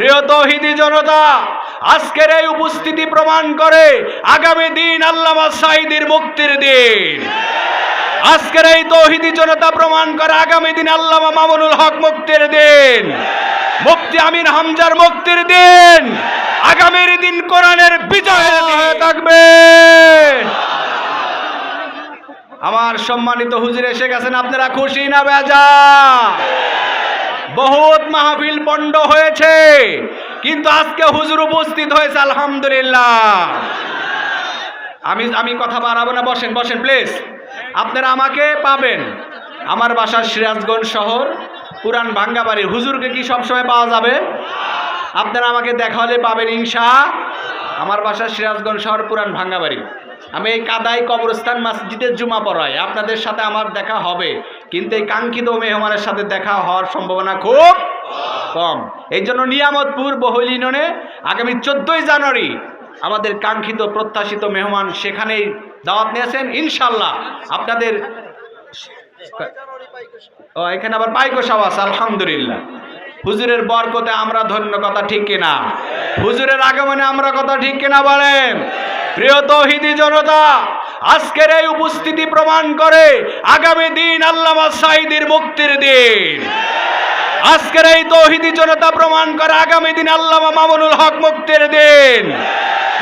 প্রিয় তৌহিদি জনতা আজকের এই উপস্থিতি প্রমাণ করে আগামী দিন আল্লামা সাইদির মুক্তির দিন। আজকের এই তৌহিদি জনতা প্রমাণ করে আগামী দিন আল্লামা মামুনুল হক মুক্তির দিন। মুক্তি আমির হামজার মুক্তির দিন। আগামীর দিন কোরআনের বিজয়ের দিন। থাকবে। আমার সম্মানিত হুজুর এসে গেছেন আপনারা খুশি না বেজা? বহুত মাহফিল পণ্ড হয়েছে। কিন্তু আজকে হুজুর উপস্থিত হয়েছে, আলহামদুলিল্লাহ। আমি আমি কথা বাড়াবো না, বসেন বসেন প্লিজ আপনারা আমাকে পাবেন। আমার বাসা সিরাজগঞ্জ শহর, পুরান ভাঙ্গাবাড়ি হুজুরকে কি সবসময় পাওয়া যাবে? আপনারা আমাকে দেখা হলে পাবেন, ইনশা। আমার বাসা সিরাজগঞ্জ শহর, পুরান ভাঙ্গাবাড়ি। আমি এই কাদাই কবরস্থান, মসজিদের জুমা পড়াই। আপনাদের সাথে আমার দেখা হবে। কিন্তু এই কাঙ্ক্ষিত মেহমানের সাথে দেখা হওয়ার সম্ভাবনা খুব কম। এই জন্য নিয়ামতপুর বহুল ইউনিয়নে আগামী চোদ্দোই জানুয়ারি আমাদের কাঙ্ক্ষিত প্রত্যাশিত মেহমান সেখানেই দাওয়াত নিয়েছেন। ইনশাল্লাহ আপনাদের ও, এখানে আবার পাইকো সাবাস আলহামদুলিল্লাহ। হুজুরের বরকতে আমরা ধন্য কথা ঠিক কিনা? হুজুরের আগমনে আমরা কথা ঠিক কিনা বলেন? প্রিয় তৌহিদি জনতা আজকের এই উপস্থিতি প্রমাণ করে আগামী দিন আল্লামা সাইদির মুক্তির দিন। আজকের এই তৌহিদি জনতা প্রমাণ করে আগামী দিন আল্লামা মামুনুল হক মুক্তির দিন।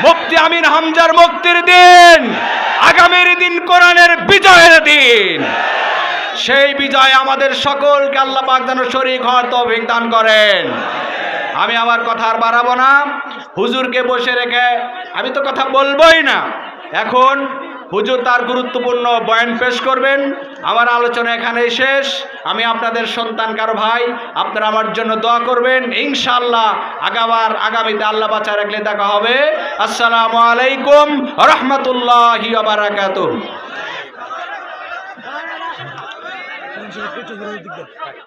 মুক্তি আমির হামজার মুক্তির দিন। আগামীর দিন কোরআনের বিজয়ের দিন। সেই বিজয় আমাদের সকলকে আল্লাহ পাক যেন শরীর ঘর তৌফিক দান করেন। আমি আমার কথা আর বাড়াবো না। হুজুরকে বসে রেখে, আমি তো কথা বলবোই না। এখন হুজুর তার গুরুত্বপূর্ণ বয়ান পেশ করবেন। আমার আলোচনা এখানেই শেষ। আমি আপনাদের সন্তান কারও ভাই, আপনারা আমার জন্য দোয়া করবেন। ইনশাল্লাহ আগাবার আগামীতে আল্লাহ বাচ্চা রাখলে দেখা হবে। আসসালামু আলাইকুম রহমতুল্লাহি